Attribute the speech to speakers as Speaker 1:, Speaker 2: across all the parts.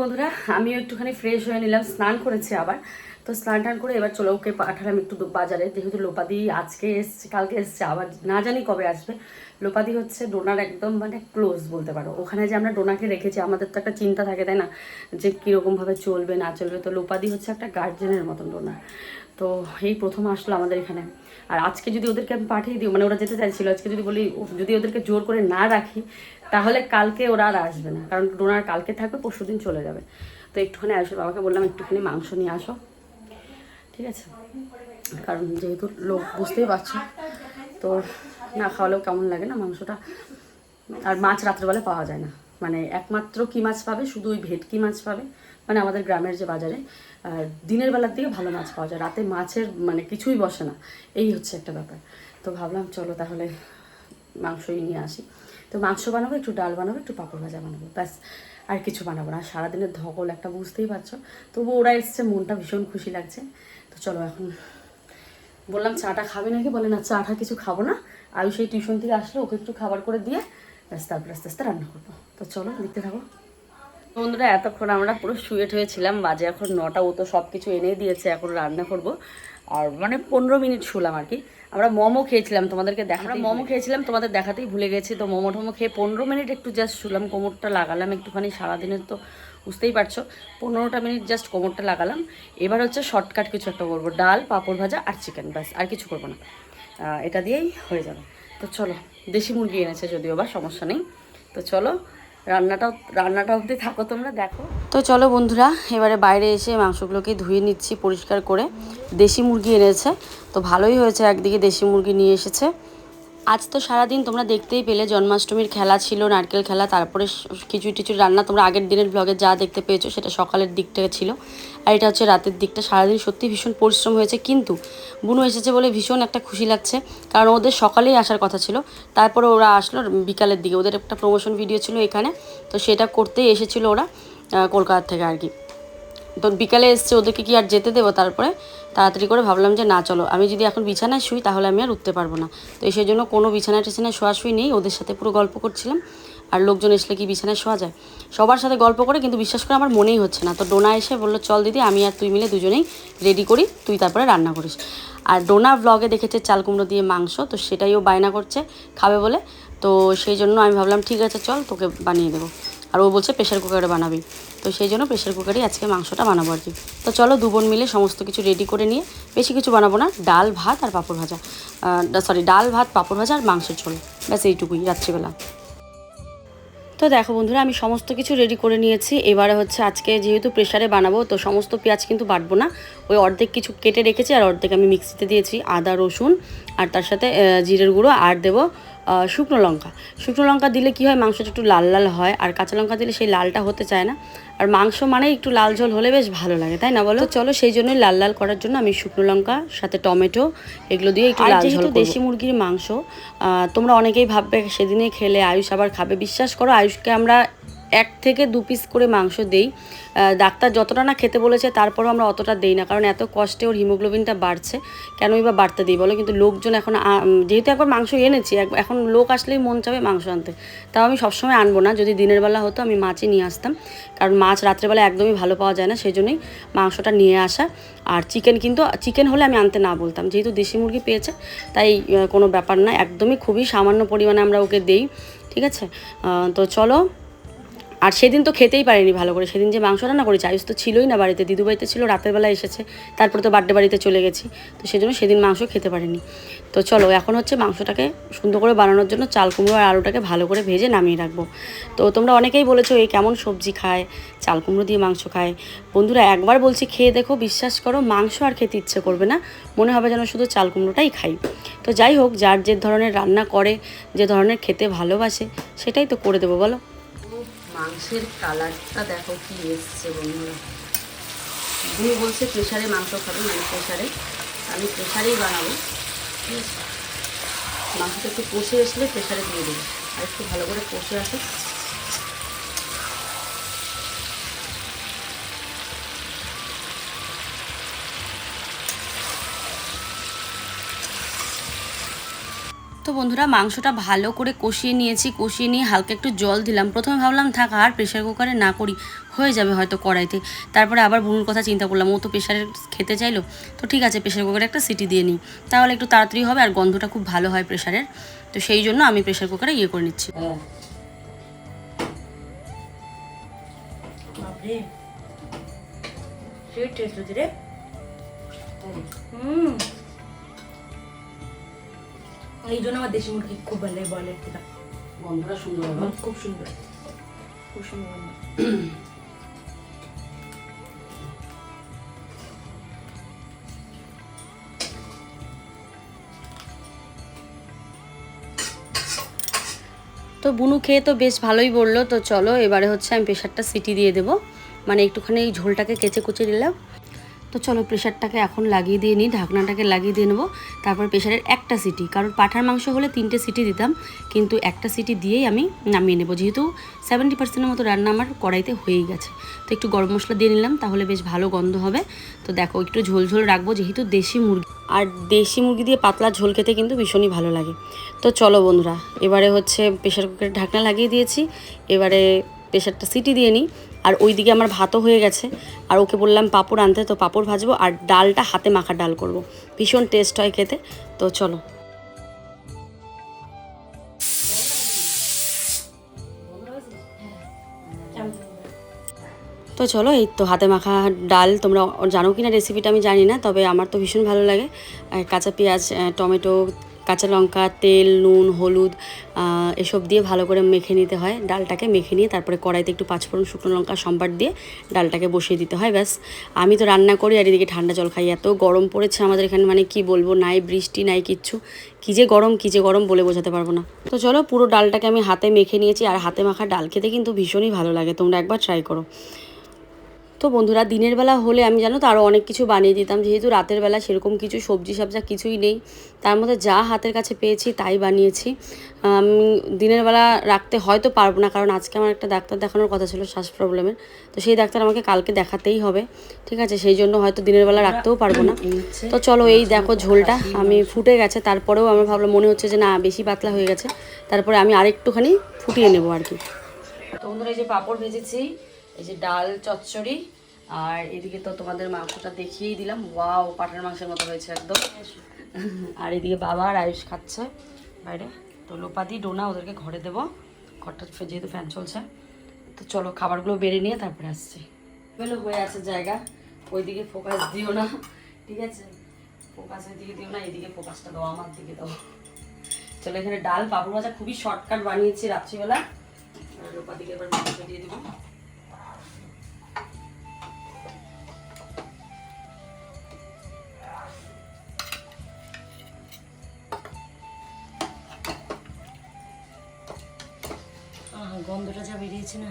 Speaker 1: বন্ধুরা, আমিও একটুখানি ফ্রেশ হয়ে নিলাম, স্নান করেছি আবার। তো স্নান টান করে এবার চলো ওকে পাঠালাম একটু বাজারে। যেহেতু লোপাদি আজকে এসছে, কালকে এসছে, আবার না জানি কবে আসবে। লোপাদি হচ্ছে ডোনার একদম মানে ক্লোজ বলতে পারো। ওখানে যে আমরা ডোনাকে রেখেছি, আমাদের তো একটা চিন্তা থাকে, তাই না? যে কীরকমভাবে চলবে, না চলবে। তো লোপাদি হচ্ছে একটা গার্জেনের মতন ডোনার তো এই প্রথম আসলো আমাদের এখানে। আর আজকে যদি ওদেরকে আমি পাঠিয়ে দিই মানে ওরা যেতে চাইছিল, আজকে যদি বলি, যদি ওদেরকে জোর করে না রাখি তাহলে কালকে ওরা আর আসবে না। কারণ ডোনার কালকে থাকবে, পরশু দিন চলে যাবে। তো একটুখানি আসবে বাবাকে বললাম, একটুখানি মাংস নিয়ে আসো। ঠিক আছে? কারণ যেহেতু লোক বুঝতেই পারছ, তো না খাওয়ালেও কেমন লাগে না মাংসটা? আর মাছ রাত্রেবেলা পাওয়া যায় না। মানে একমাত্র কি মাছ পাবে? শুধু ওই ভেটকি মাছ পাবে। মানে আমাদের গ্রামের যে বাজারে দিনের বেলার দিকে ভালো মাছ পাওয়া যায়। রাতে মাছের মানে কিছুই বসে না। এই হচ্ছে একটা ব্যাপার। তো ভাবলাম, চলো তাহলে মাংসই নিয়ে আসি। তো মাংস বানাবো, একটু ডাল বানাবো, একটু পাঁপড় ভাজা বানাবো, ব্যাস। আর কিছু বানাবো না। সারাদিনের ধকল একটা, বুঝতেই পারছ? তবু ওরা এসছে, মনটা ভীষণ খুশি লাগছে। তো চলো এখন বললাম চাটা খাবে নাকি? বলে, না চাটা কিছু খাব না। আয়ুষ সেই টিউশন থেকে আসলে, ওকে একটু খাবার করে দিয়ে ব্যাস তারপর আস্তে আস্তে রান্না করব। তো চলো, দেখতে থাকো। বন্ধুরা, এতক্ষণ আমরা পুরো শুয়ে হয়েছিলাম বাজে এখন নটা, ও তো সব কিছু এনে দিয়েছে, এখন রান্না করব। আর মানে পনেরো মিনিট শুলাম আর কি। আমরা মোমো খেয়েছিলাম তোমাদেরকে দেখা আমরা মোমো খেয়েছিলাম তোমাদের দেখাতেই ভুলে গেছি। তো মোমো টোমো খেয়ে পনেরো মিনিট একটু জাস্ট শুলাম কোমরটা লাগালাম একটুখানি সারাদিনের তো বুঝতেই পারছ। পনেরোটা মিনিট জাস্ট কোমরটা লাগালাম। এবার হচ্ছে শর্টকাট কিছু একটা করব ডাল পাঁপড় ভাজা আর চিকেন ব্যাস আর কিছু করব না। এটা দিয়েই হয়ে যাবে। তো চলো দেশি মুরগি এনেছে যদিও বা সমস্যা নেই। তো চলো রান্নাটাও রান্নাটা অবধি থাকো তোমরা, দেখো। তো চলো বন্ধুরা, এবারে বাইরে এসে মাংসগুলোকে ধুয়ে নিচ্ছি পরিষ্কার করে। দেশি মুরগি এনেছে, তো ভালোই হয়েছে, একদিকে দেশি মুরগি নিয়ে এসেছে। আজ তো সারাদিন তোমরা দেখতেই পেলে, জন্মাষ্টমীর খেলা ছিল, নারকেল খেলা, তারপরে খিচুড়ি টিচুড়ি রান্না। তোমরা আগের দিনের ব্লগে যা দেখতে পেয়েছ সেটা সকালের দিকটা ছিল। আর এটা হচ্ছে রাতের দিকটা। সারাদিন সত্যি ভীষণ পরিশ্রম হয়েছে, কিন্তু বুনু এসেছে বলে ভীষণ একটা খুশি লাগছে। কারণ ওদের সকালেই আসার কথা ছিল। তারপরে ওরা আসলো বিকালের দিকে। ওদের একটা প্রমোশন ভিডিও ছিল এখানে। তো সেটা করতেই এসেছিল ওরা কলকাতা থেকে আর কি। তো বিকালে এসছে ওদেরকে কি আর যেতে দেবো তারপরে? তাড়াতাড়ি করে ভাবলাম যে না, চলো। আমি যদি এখন বিছানায় শুই, তাহলে আমি আর উঠতে পারব না। তো সেই জন্য কোনো বিছানায় টিছানায় শোয়া শুই নেই। ওদের সাথে পুরো গল্প করছিলাম। আর লোকজন এসলে কি বিছানায় শোয়া যায়? সবার সাথে গল্প করে, কিন্তু বিশ্বাস করে আমার মনেই হচ্ছে না। তো ডোনা এসে বলল, চল দিদি, আমি আর তুই মিলে দুজনেই রেডি করি। তুই তারপরে রান্না করিস। আর ডোনা ব্লগে দেখেছে চাল কুমড়ো দিয়ে মাংস। তো সেটাই ও বায়না করছে, খাবে বলে। তো সেই জন্য আমি ভাবলাম, ঠিক আছে, চল, তোকে বানিয়ে দেবো। আর ও বলছে প্রেশার কুকারে বানাবি। তো সেই জন্য প্রেশার কুকারেই আজকে মাংসটা বানাবো আর কি। তো চলো দু বোন মিলে সমস্ত কিছু রেডি করে নিয়ে বেশি কিছু বানাবো না, ডাল, ভাত আর পাঁপড় ভাজা। সরি ডাল, ভাত, পাঁপড় ভাজা আর মাংসের ঝোল। ব্যাস এইটুকুই রাত্রিবেলা। তো দেখো বন্ধুরা, আমি সমস্ত কিছু রেডি করে নিয়েছি। এবারে হচ্ছে আজকে যেহেতু প্রেশারে বানাবো, তো সমস্ত পেঁয়াজ কিন্তু বাটবো না। ওই অর্ধেক কিছু কেটে রেখেছি আর অর্ধেক আমি মিক্সিতে দিয়েছি। আদা, রসুন আর তার সাথে জিরের গুঁড়ো আর দেবো শুকনো লঙ্কা। শুকনো লঙ্কা দিলে কি হয় মাংসটা একটু লাল লাল হয় আর কাঁচা লঙ্কা দিলে সেই লালটা হতে চায় না। আর মাংস মানে একটু লাল ঝোল হলে বেশ ভালো লাগে তাই না বলো? চলো সেই জন্যই লাল লাল করার জন্য আমি শুকনো লঙ্কা সাথে টমেটো এগুলো দিয়ে একটু লাল ঝোল দেশি মুরগির মাংস তোমরা অনেকেই ভাববে সেদিনে খেলে আয়ুষ আবার খাবে। বিশ্বাস করো আয়ুষকে আমরা এক থেকে দু পিস করে মাংস দেই। ডাক্তার যতটা না খেতে বলেছে, তারপরও আমরা অতটা দেই না। কারণ এত কষ্টে ওর হিমোগ্লোবিনটা বাড়ছে। কেনই বা বাড়তে দিই বলো? কিন্তু লোকজন এখন যেহেতু একবার মাংস এনেছি এখন লোক আসলেই মন চাবে মাংস আনতে। তাও আমি সবসময় আনব না। যদি দিনের বেলা হতো, আমি মাছই নিয়ে আসতাম। কারণ মাছ রাত্রেবেলা একদমই ভালো পাওয়া যায় না সেই জন্যই মাংসটা নিয়ে আসা। আর চিকেন কিন্তু, চিকেন হলে আমি আনতে না বলতাম। যেহেতু দেশি মুরগি পেয়েছে, তাই কোনো ব্যাপার না। একদমই খুবই সামান্য পরিমাণে আমরা ওকে দেই। ঠিক আছে? তো চলো আর সেদিন তো খেতেই পারিনি ভালো করে। সেদিন যে মাংস রান্না করেছি, আয়ুষ তো ছিলই না বাড়িতে, দিদু বাড়িতে ছিল, রাতের বেলা এসেছে, তারপরে তো বার্থডে বাড়িতে চলে গেছি। তো সেজন্য সেদিন মাংস খেতে পারিনি। তো চলো, এখন হচ্ছে মাংসটাকে সুন্দর করে বানানোর জন্য চাল, কুমড়ো আর আলুটাকে ভালো করে ভেজে নামিয়ে রাখব। তো তোমরা অনেকেই বলেছ, এই কেমন সবজি খায়? চাল, কুমড়ো দিয়ে মাংস খায়। বন্ধুরা, একবার বলছি, খেয়ে দেখো, বিশ্বাস করো, মাংস আর খেতে ইচ্ছে করবে না। মনে হবে যেন শুধু চাল, কুমড়োটাই খাই। তো যাই হোক, যার যে ধরনের রান্না করে, যে ধরনের খেতে ভালোবাসে, সেটাই তো করে দেবো, বলো। মাংসের কালারটা দেখো কি এসছে বন্ধুরা। বুনি বলছে প্রেশারে মাংস খাবে মানে প্রেশারে আমি প্রেশারেই বানাবো, ঠিক আছে? মাংসটা একটু কষে আসলে প্রেশারে দিয়ে দেবো, আর একটু ভালো করে কষে আসে তো বন্ধুরা, মাংসটা ভালো করে কষিয়ে নিয়েছি, কষিয়ে নিয়ে হালকা একটু জল দিলাম। প্রথমে ভাবলাম, থাক, আর প্রেশার কুকারে না করি, হয়ে যাবে হয়তো কড়াইতে। তারপরে আবার বুনুর কথা চিন্তা করলাম, ও তো প্রেশারে খেতে চাইলো, তো ঠিক আছে প্রেশার কুকারে একটা সিটি দিয়ে নিই। তাহলে একটু তাড়াতাড়ি হবে, আর গন্ধটা খুব ভালো হয় প্রেশারের তো সেই জন্য আমি প্রেশার কুকারে ইয়ে করে নিচ্ছি।
Speaker 2: হুম। এই জন্য আমার দেশি মুরগি খুব ভালো লাগে বয়লের থেকে
Speaker 1: গন্ধটা সুন্দর
Speaker 2: খুব সুন্দর। খুব সুন্দর
Speaker 1: তো বুনু খেয়ে তো বেশ ভালোই বলল তো চলো এবারে হচ্ছে আমি প্রেশারটা সিটি দিয়ে দেবো। মানে একটুখানি এই ঝোলটাকে কেচে কুচে দিলাম তো চলো প্রেশারটাকে এখন লাগিয়ে দিয়ে নিই, ঢাকনাটাকে লাগিয়ে দিয়ে নেব। তারপর প্রেশারের একটা সিটি, কারণ পাঠার মাংস হলে তিনটে সিটি দিতাম, কিন্তু একটা সিটি দিয়েই আমি নামিয়ে নেব। যেহেতু সেভেন্টি পার্সেন্টের মতো রান্না আমার কড়াইতে হয়েই গেছে। তো একটু গরম মশলা দিয়ে নিলাম, তাহলে বেশ ভালো গন্ধ হবে। তো দেখো, একটু ঝোল ঝোল রাখব, যেহেতু দেশি মুরগি। আর দেশি মুরগি দিয়ে পাতলা ঝোল খেতে কিন্তু ভীষণই ভালো লাগে। তো চলো বন্ধুরা, এবারে হচ্ছে প্রেশার কুকারের ঢাকনা লাগিয়ে দিয়েছি, এবারে প্রেশারটা সিটি দিয়ে নিই। আর ওইদিকে আমার ভাতও হয়ে গেছে। আর ওকে বললাম, পাপড় আনতে, তো পাপড় ভাজবো আর ডালটা হাতে মাখা ডাল করব। ভীষণ টেস্ট হয় খেতে। তো চলো। তো চলো, এই তো হাতে মাখা ডাল, তোমরা জানো কি না রেসিপিটা আমি জানি না, তবে আমার তো ভীষণ ভালো লাগে। কাঁচা পেঁয়াজ টমেটো কাঁচা লঙ্কা, তেল, নুন, হলুদ এসব দিয়ে ভালো করে মেখে নিতে হয়। ডালটাকে মেখে নিয়ে তারপরে কড়াইতে একটু পাঁচফোড়ন শুকনো লঙ্কা, সম্বার দিয়ে ডালটাকে বসিয়ে দিতে হয়, ব্যাস। আমি তো রান্না করি, আর এদিকে ঠান্ডা জল খাই। এত গরম পড়েছে আমাদের এখানে মানে কি বলব, নাই বৃষ্টি, নাই কিচ্ছু। কী যে গরম, কী যে গরম বলে বোঝাতে পারব না। তো চলো, পুরো ডালটাকে আমি হাতে মেখে নিয়েছি, আর হাতে মাখা ডাল খেতে কিন্তু ভীষণই ভালো লাগে। তোমরা একবার ট্রাই করো। তো বন্ধুরা, দিনের বেলা হলে আমি জানো তো আরও অনেক কিছু বানিয়ে দিতাম। যেহেতু রাতের বেলা সেরকম কিছু সবজি সবজা কিছুই নেই, তার মধ্যে যা হাতের কাছে পেয়েছি তাই বানিয়েছি। আমি, দিনের বেলা রাখতে হয়তো পারব না, কারণ আজকে আমার একটা ডাক্তার দেখানোর কথা ছিল শ্বাস প্রবলেমের। তো সেই ডাক্তার আমাকে কালকে দেখাতেই হবে, ঠিক আছে? সেই জন্য হয়তো দিনের বেলা রাখতেও পারব না। তো চলো এই দেখো ঝোলটা, আমি ফুটে গেছে, তারপরেও আমার ভাবলাম মনে হচ্ছে যে না, বেশি পাতলা হয়ে গেছে। তারপরে আমি আরেকটুখানি ফুটিয়ে নেব আর কি। তো বন্ধুরা, এই যে পাঁপড় ভেজেছি এই যে ডাল, চচ্চড়ি, আর এদিকে তো তোমাদের মাংসটা দেখিয়েই দিলাম। ওয়াও, পাঠার মাংসের মতো হয়েছে একদম। আর এদিকে বাবা আর আয়ুষ খাচ্ছে বাইরে। তো লোপাদি, ডোনা, ওদেরকে ঘরে দেবো। ঘরটা যেহেতু ফ্যান চলছে। তো চলো, খাবারগুলো বেড়ে নিয়ে তারপরে আসছি। বেলো হয়ে আছে জায়গা। ওইদিকে ফোকাস দিও না, ঠিক আছে? ফোকাসের দিকে দিও না, এদিকে ফোকাসটা দাও, আমার দিকে দাও। চলো, এখানে ডাল, পাপড় ভাজা খুবই শর্টকাট বানিয়েছি রাত্রিবেলা। আর লোপাদিকে এবার মাংস দিয়ে দেবো। যা বেরিয়েছে না?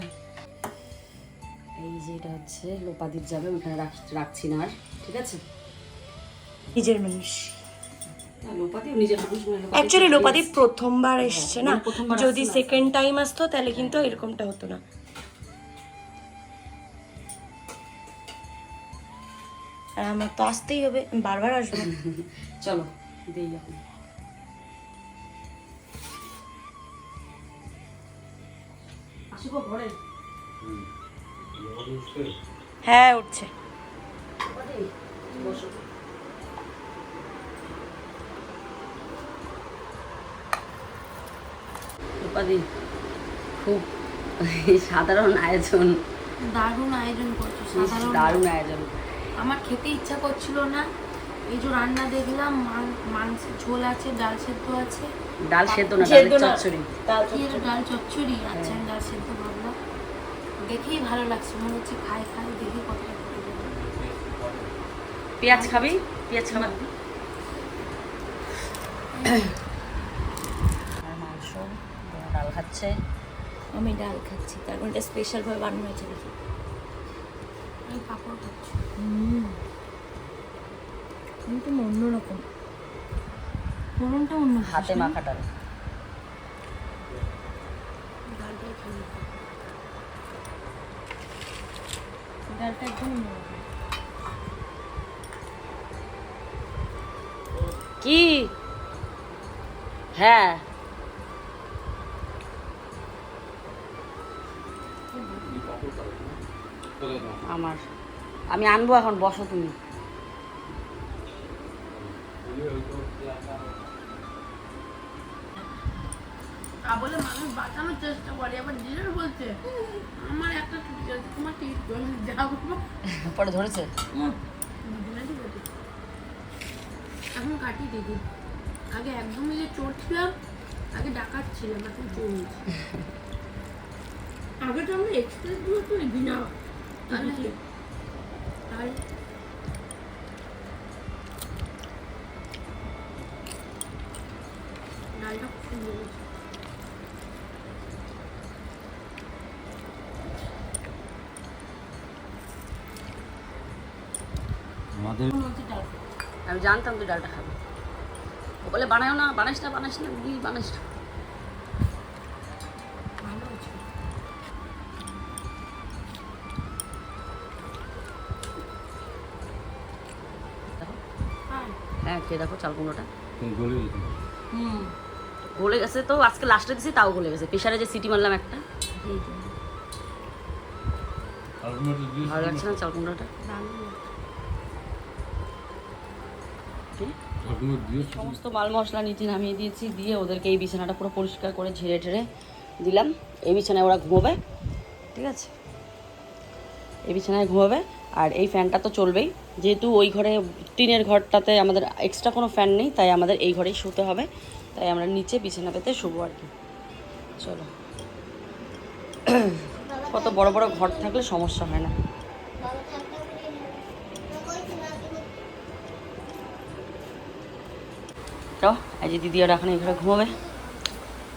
Speaker 1: এই যে এটা হচ্ছে লোপাদির যাবে ওখানে রাখছি না আর ঠিক আছে?
Speaker 2: নিজের মানুষ।
Speaker 1: না,
Speaker 2: অ্যাকচুয়ালি লোপাদি প্রথমবার এসছে না?
Speaker 1: মানে
Speaker 2: যদি সেকেন্ড টাইম আসতো তাহলে কিন্তু এরকমটা হতো না। আর আমার তো আসতেই হবে বারবার আসব।
Speaker 1: চলো দেই এখন।
Speaker 2: হ্যাঁ উঠছে।
Speaker 1: লোপাদি খুব সাধারণ আয়োজন।
Speaker 3: দারুণ আয়োজন করছ সাধারণ।
Speaker 1: দারুণ আয়োজন।
Speaker 3: আমার খেতে ইচ্ছা করছিল না এই যে রান্না দেখলাম মাং- মাংসের ঝোল আছে ডাল সেদ্ধ আছে।
Speaker 1: ডাল সেদ্ধ না
Speaker 2: না।
Speaker 1: চচ্চড়ি?
Speaker 3: ডাল চচ্চড়ি। আচ্ছা আমি ডাল সেদ্ধ ভাবলাম। দেখেই ভালো লাগছে মনে হচ্ছে খাই খাই দেখি কতটা
Speaker 1: পেঁয়াজ খাবি? পেঁয়াজ খাবার মাংস ডাল খাচ্ছে।
Speaker 2: আমি ডাল খাচ্ছি তার মানে এটা স্পেশাল ভাবে বানানো হয়েছে দেখি
Speaker 3: আমি পাপড় খাচ্ছি।
Speaker 2: কিন্তু অন্যরকম। ফোড়নটা অন্য
Speaker 1: হাতে মাখা ডাল
Speaker 3: ডালটাই খাই
Speaker 2: ডালটা একদম অন্যরকম।
Speaker 1: কি? হ্যাঁ। আমার। আমি আনব এখন বসো তুমি।
Speaker 3: তা বলে মানুষ বাঁচানোর চেষ্টা করে আবার ডিনার বলছে আমার একটা টুটি আছে তোমার টিকিট করে যাব।
Speaker 1: পরে ধরেছে?
Speaker 3: এখন কাটি দিদি। আগে একদমই যে চোর ছিলাম আগে ডাকাত ছিলাম এখন চোর আগে তো আমরা এক্সপ্রেসগুলো তো বিনা তাহলে তাহলে ডালটা খুব সুন্দর হয়েছে।
Speaker 4: আমাদের
Speaker 1: আমি জানতাম তুই ডালটা খাবি। ও বলে বানাও না বানাইস না বানাইস না দিদি বানাইস না।
Speaker 3: হ্যাঁ।
Speaker 1: হ্যাঁ খেয়ে দেখো চাল কুমড়োটা।
Speaker 3: হুম।
Speaker 1: গলে গেছে তো, আজকে লাস্টে দিছি, তাও গলে গেছে। প্রেশারে যে সিটি মারলাম একটা। ভালো লাগছে না চাল কুমড়োটা? সমস্ত মাল মশলা নিচে নামিয়ে দিয়েছি, দিয়ে ওদেরকে এই বিছানাটা পুরো পরিষ্কার করে ঝেড়ে ঝেড়ে দিলাম। এই বিছানায় ওরা ঘুমোবে, ঠিক আছে? এই বিছানায় ঘুমাবে, আর এই ফ্যানটা তো চলবেই। যেহেতু ওই ঘরে টিনের ঘরটাতে আমাদের এক্সট্রা কোনো ফ্যান নেই, তাই আমাদের এই ঘরেই শুতে হবে। তাই আমরা নিচে বিছানা পেতে শুবো আর কি। চলো। কত বড় বড় ঘর থাকলে সমস্যা হয় না। তো যে দিদি ওরা এখন ঘরে ঘুমাবে।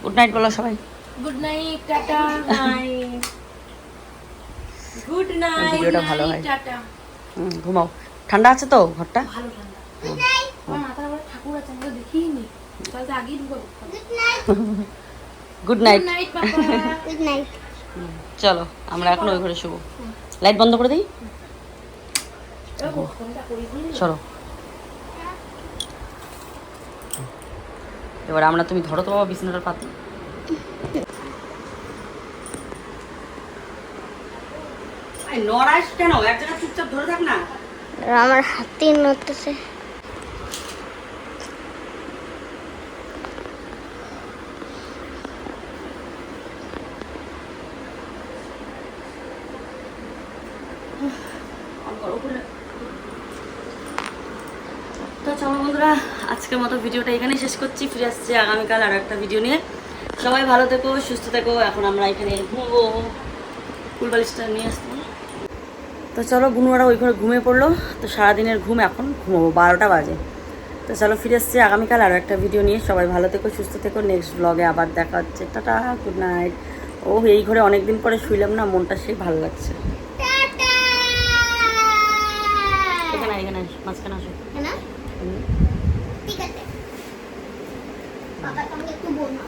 Speaker 1: গুড নাইট বলো সবাই।
Speaker 3: Good night tata good night
Speaker 1: ভিডিওটা ভালো হয়।
Speaker 3: টাটা।
Speaker 1: ঘুমাও। ঠান্ডা আছে তো ঘরটা?
Speaker 3: ভালো ঠান্ডা। আমার মাথার উপরে ঠাকুর আছে আমরা দেখিই নি কালকে আগেই ঢুকাবো
Speaker 1: good night
Speaker 3: good night papa good night
Speaker 1: চলো আমরা এখন ওই ঘরে শুবো। লাইট বন্ধ করে দিই? চলো। এবার আমরা তুমি ধরো তো বাবা বিছানাটার পাতি নড়াইস কেন? এক জায়গায় চুপচাপ ধরে থাক না।
Speaker 5: আমার হাতে নড়তেছে
Speaker 1: তো চলো বন্ধুরা আজকের মতো ভিডিওটা এখানেই শেষ করছি ফিরে আসছি আগামীকাল আর একটা ভিডিও নিয়ে। সবাই ভালো থেকো সুস্থ থেকো এখন আমরা এখানে ঘুমবো। ফুলবালিশটা নিয়ে আসব। তো চলো বুনুয়ারা ওই ঘরে ঘুমিয়ে পড়ল। তো সারাদিনের ঘুম এখন ঘুমাবো বারোটা বাজে। তো চলো ফিরে আসছি আগামীকাল আর একটা ভিডিও নিয়ে। সবাই ভালো থেকো সুস্থ থেকো। নেক্সট ব্লগে আবার দেখা হচ্ছে। টাটা গুড নাইট ও এই ঘরে অনেকদিন পরে শুইলাম না মনটা সেই ভালো লাগছে। এখানে এখানে মাঝখানে আসো
Speaker 5: না
Speaker 1: হুম।
Speaker 5: ঠিক আছে বাবা তোমাকে একটু বলব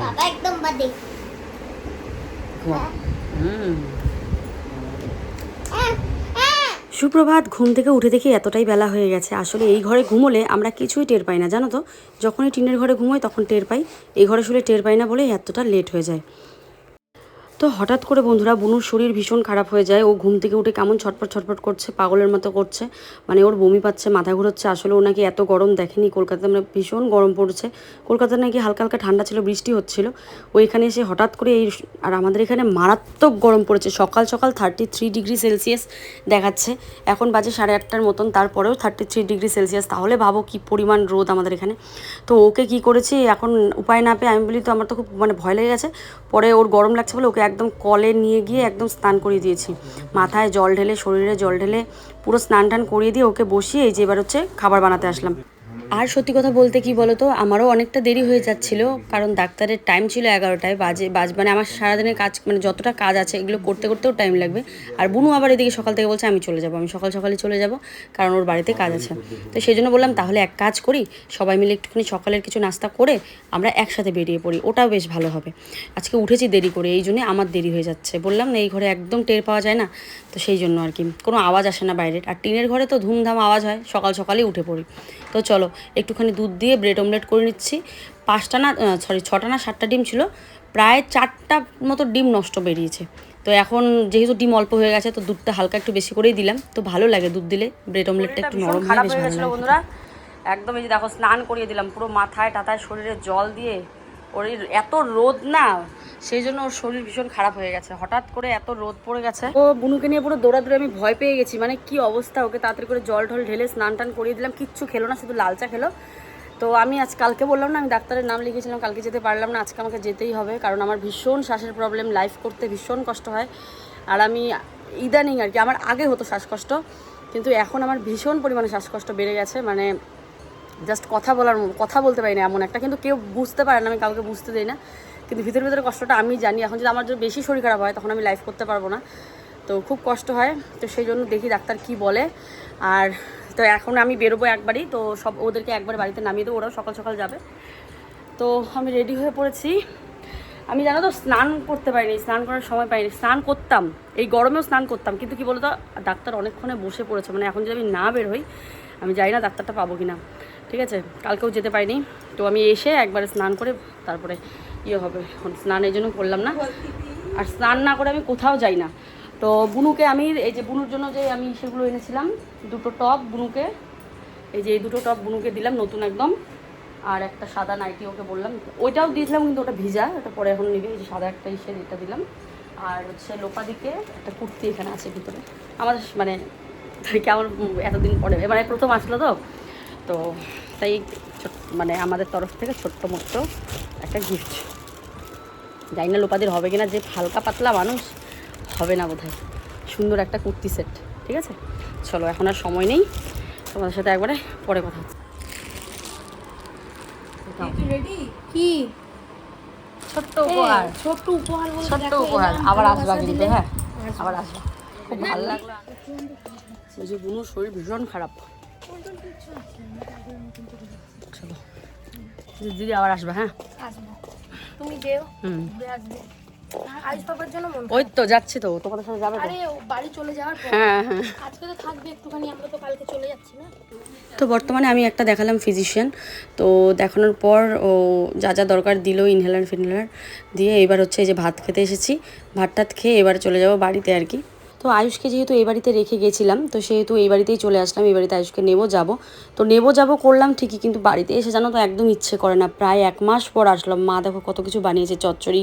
Speaker 5: বাবা একদম বাদে।
Speaker 1: ঘুমাও হুম।
Speaker 5: আহ, আহ।
Speaker 1: সুপ্রভাত ঘুম থেকে উঠে দেখি এতটাই বেলা হয়ে গেছে। আসলে এই ঘরে ঘুমোলে আমরা কিছুই টের পাই না জানো তো? যখনই টিনের ঘরে ঘুমোয় তখন টের পাই। এই ঘরে শুলে টের পাই না বলে এতটা লেট হয়ে যায়। তো হঠাৎ করে বন্ধুরা বুনুর শরীর ভীষণ খারাপ হয়ে যায়। ও ঘুম থেকে উঠে কেমন ছটপট ছটপট করছে, পাগলের মতো করছে। মানে ওর বমি পাচ্ছে, মাথা ঘুরোচ্ছে। আসলে ও নাকি এত গরম দেখেনি। কলকাতাতে মানে ভীষণ গরম পড়ছে। কলকাতা নাকি হালকা হালকা ঠান্ডা ছিল, বৃষ্টি হচ্ছিল। ও এখানে এসে হঠাৎ করে এই আর আমাদের এখানে মারাত্মক গরম পড়েছে। সকাল সকাল থার্টি থ্রি ডিগ্রি সেলসিয়াস দেখাচ্ছে। এখন বাজে সাড়ে আটটার মতন, তারপরেও থার্টি থ্রি ডিগ্রি সেলসিয়াস তাহলে ভাবো কি পরিমাণ রোদ আমাদের এখানে। তো ওকে কি করেছি, এখন উপায় না পেয়ে আমি বলি তো আমার তো খুব মানে ভয় লেগে গেছে। পরে ওর গরম লাগছে বলে ওকে একদম কলে নিয়ে গিয়ে একদম স্নান করিয়ে দিয়েছি। মাথায় জল ঢেলে, শরীরে জল ঢেলে পুরো স্নান টান করিয়ে দিয়ে ওকে বসিয়ে এই যে এবার হচ্ছে খাবার বানাতে আসলাম। আর সত্যি কথা বলতে কি বলতো, আমারও অনেকটা দেরি হয়ে যাচ্ছিল, কারণ ডাক্তারের টাইম ছিল এগারোটায়, বাজে, বাজ মানে আমার সারাদিনের কাজ মানে যতটা কাজ আছে, এগুলো করতে করতেও টাইম লাগবে। আর বুনু আবার এদিকে সকাল থেকে বলছে, আমি চলে যাব, আমি সকাল সকালে চলে যাব, কারণ ওর বাড়িতে কাজ আছে। তো সেই জন্য বললাম, তাহলে এক কাজ করি, সবাই মিলে একটুখানি সকালের কিছু নাস্তা করে আমরা একসাথে বেরিয়ে পড়ি, ওটাও বেশ ভালো হবে। আজকে উঠেছি দেরি করে, এই জন্যে আমার দেরি হয়ে যাচ্ছে। বললাম, না, এই ঘরে একদম টের পাওয়া যায় না। তো সেই জন্য আর কি, কোনো আওয়াজ আসে না বাইরের। আর টিনের ঘরে তো ধুমধাম আওয়াজ হয়, সকাল সকালেই উঠে পড়ি। তো চলো একটুখানি দুধ দিয়ে ব্রেড অমলেট করে নিচ্ছি। পাঁচটা না সরি ছটা না সাতটা ডিম ছিল। প্রায় চারটা মতো ডিম নষ্ট বেরিয়েছে। তো এখন যেহেতু ডিম অল্প হয়ে গেছে তো দুধটা হালকা একটু বেশি করেই দিলাম। তো ভালো লাগে দুধ দিলে ব্রেড অমলেটটা একটু নরম হয় ভালো বন্ধুরা। একদম এই যে দেখো স্নান করিয়ে দিলাম পুরো মাথায় টাথায় শরীরে জল দিয়ে। ওর এত রোদ না সেই জন্য ওর শরীর ভীষণ খারাপ হয়ে গেছে। হঠাৎ করে এত রোদ পড়ে গেছে। ও বুনুকে নিয়ে পুরো দৌড়াদৌড়ে আমি ভয় পেয়ে গেছি। মানে কি অবস্থা? ওকে তাড়াতাড়ি করে জল ঢল ঢেলে স্নান টান করিয়ে দিলাম। কিচ্ছু খেলো না, শুধু লাল চা খেলো। তো আমি আজ কালকে বললাম না, আমি ডাক্তারের নাম লিখেছিলাম, কালকে যেতে পারলাম না, আজকে আমাকে যেতেই হবে। কারণ আমার ভীষণ শ্বাসের প্রবলেম লাইফ করতে ভীষণ কষ্ট হয়। আর আমি ইদানিং আর কি, আমার আগে হতো শ্বাসকষ্ট, কিন্তু এখন আমার ভীষণ পরিমাণে শ্বাসকষ্ট বেড়ে গেছে। মানে জাস্ট কথা বলার কথা বলতে পারি না এমন একটা, কিন্তু কেউ বুঝতে পারে না, আমি কাউকে বুঝতে দিই না। কিন্তু ভিতরে ভিতরে কষ্টটা আমি জানি। এখন যদি আমার যদি বেশি শরীর খারাপ হয়, তখন আমি লাইফ করতে পারব না। তো খুব কষ্ট হয়। তো সেই জন্য দেখি ডাক্তার কি বলে। আর তো এখন আমি বেরোবো একবারই। তো সব ওদেরকে একবার বাড়িতে নামিয়ে দেবো। ওরাও সকাল সকাল যাবে। তো আমি রেডি হয়ে পড়েছি। আমি জানো তো স্নান করতে পারিনি। স্নান করার সময় পাইনি। স্নান করতাম। এই গরমেও স্নান করতাম। কিন্তু কি বলতো, ডাক্তার অনেকক্ষণে বসে পড়েছে। মানে এখন যদি আমি না বের হই, আমি জানি না ডাক্তারটা পাবো কি না ঠিক আছে? কালকেও যেতে পারিনি। তো আমি এসে একবারে স্নান করে তারপরে ইয়ে হবে। এখন স্নান এই জন্য করলাম না। আর স্নান না করে আমি কোথাও যাই না। তো বুনুকে আমি, এই যে বুনুর জন্য যে আমি সেগুলো এনেছিলাম, দুটো টপ বুনুকে, এই যে এই দুটো টপ বুনুকে দিলাম নতুন একদম। আর একটা সাদা নাইটি ওকে বললাম। ওইটাও দিয়েছিলাম কিন্তু ওটা ভিজা, ওটা পরে এখন নিবে। এই যে সাদা একটা ইসের এটা দিলাম। আর হচ্ছে লোপাদিকে একটা কুর্তি এখানে আছে ভিতরে। আমাদের মানে কেমন এতদিন পরে মানে প্রথম আসলো তো। তো তাই মানে আমাদের তরফ থেকে ছোট্ট মোট্ট একটা গিফট জানি না লোপাদির হবে কিনা যে হালকা পাতলা মানুষ হবে না বোধহয়। সুন্দর একটা কুর্তি সেট ঠিক আছে? চলো এখন আর সময় নেই। তোমাদের সাথে একবারে পরে কথা হচ্ছে।
Speaker 3: কি?
Speaker 1: ছোট্ট উপহার।
Speaker 3: ছোট্ট উপহার
Speaker 1: ছোট্ট উপহার। আবার আসবা কিন্তু হ্যাঁ? আবার আসবা। খুব ভালো লাগল। ওই যে বুনুর শরীর ভীষণ খারাপ। চলো। দিদি আবার আসবা হ্যাঁ?
Speaker 3: আসব। তুমি যেও আসবে। আয়ুষ পাপার জন্য মন
Speaker 1: ওই তো যাচ্ছি তো তোমাদের সাথে যাবে
Speaker 3: আরে বাড়ি চলে যাওয়ার পর।
Speaker 1: হ্যাঁ হ্যাঁ।
Speaker 3: আজকে তো থাকবে একটুখানি আমরা তো কালকে চলে যাচ্ছি না।
Speaker 1: তো বর্তমানে আমি একটা দেখালাম ফিজিশিয়ান তো দেখানোর পর ও যা যা দরকার দিল ইনহেলার ফিনহেলার দিয়ে এবার হচ্ছে এই যে ভাত খেতে এসেছি। ভাত টাত খেয়ে এবার চলে যাব বাড়িতে আর কি। তো আয়ুষকে যেহেতু এই বাড়িতে রেখে গেছিলাম, তো সেহেতু এই বাড়িতেই চলে আসলাম, এই বাড়িতে আয়ুষকে নেব, যাব। তো নেব, যাব করলাম ঠিকই, কিন্তু বাড়িতে এসে জানো তো একদম ইচ্ছে করে না। প্রায় এক মাস পর আসলাম। মা দেখো কত কিছু বানিয়েছে, চচ্চড়ি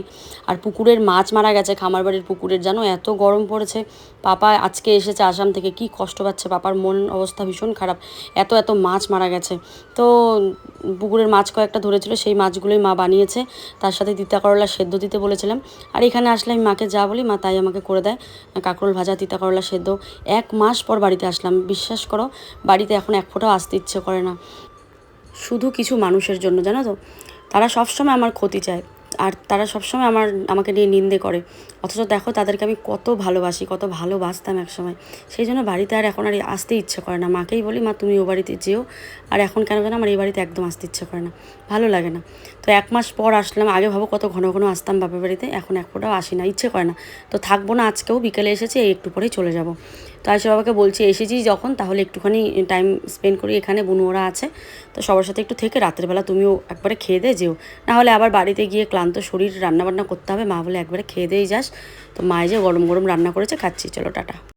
Speaker 1: আর পুকুরের মাছ মারা গেছে খামার বাড়ির পুকুরের। জানো এত গরম পড়েছে পাপা আজকে এসেছে আসাম থেকে, কি কষ্ট পাচ্ছে পাপার মন অবস্থা ভীষণ খারাপ, এত এত মাছ মারা গেছে। তো পুকুরের মাছ কয়েকটা ধরেছিল, সেই মাছগুলোই মা বানিয়েছে, তার সাথে তিতা করলা সেদ্ধ দিতে বলেছিলাম। আর এখানে আসলে আমি মাকে যা বলি, মা তাই আমাকে করে দেয়, কাঁকরোল ভাজা, তিতা করলা সেদ্ধ। এক মাস পর বাড়িতে আসলাম, বিশ্বাস করো, বাড়িতে এখন এক ফোঁটাও আসতে ইচ্ছে করে না। শুধু কিছু মানুষের জন্য, জানো তো? তারা সবসময় আমার ক্ষতি চায়। আর তারা সবসময় আমার, আমাকে নিয়ে নিন্দে করে। অথচ দেখো তাদেরকে আমি কত ভালোবাসি, কত ভালোবাসতাম একসময়। সেই জন্য বাড়িতে আর এখন আর আসতে ইচ্ছে করে না। মাকেই বলি, মা, তুমি ও বাড়িতে যেও। আর এখন কেন যেন আমার এই বাড়িতে একদম আসতে ইচ্ছে করে না। ভালো লাগে না। তো এক মাস পর আসলাম। আগে ভাবো কত ঘন ঘন আসতাম বাপের বাড়িতে। এখন এক ফোটাও আসি না, ইচ্ছে করে না। তো থাকব না আজকেও, বিকেলে এসেছি এই একটু পরেই চলে যাব। তো আয়সা বাবাকে বলছি এসেছি যখন, তাহলে একটুখানি টাইম স্পেন্ড করি, এখানে বুনু ওরা আছে, তো সবার সাথে একটু থেকে রাতের বেলা তুমিও একবারে খেয়ে দিয়ে যেও। নাহলে আবার বাড়িতে গিয়ে ক্লান্ত শরীর রান্নাবান্না করতে হবে, মা বলে একবারে খেয়ে দিয়েই যাস। তো মায়ে যে গরম গরম রান্না করেছে, খাচ্ছি। চলো, টাটা।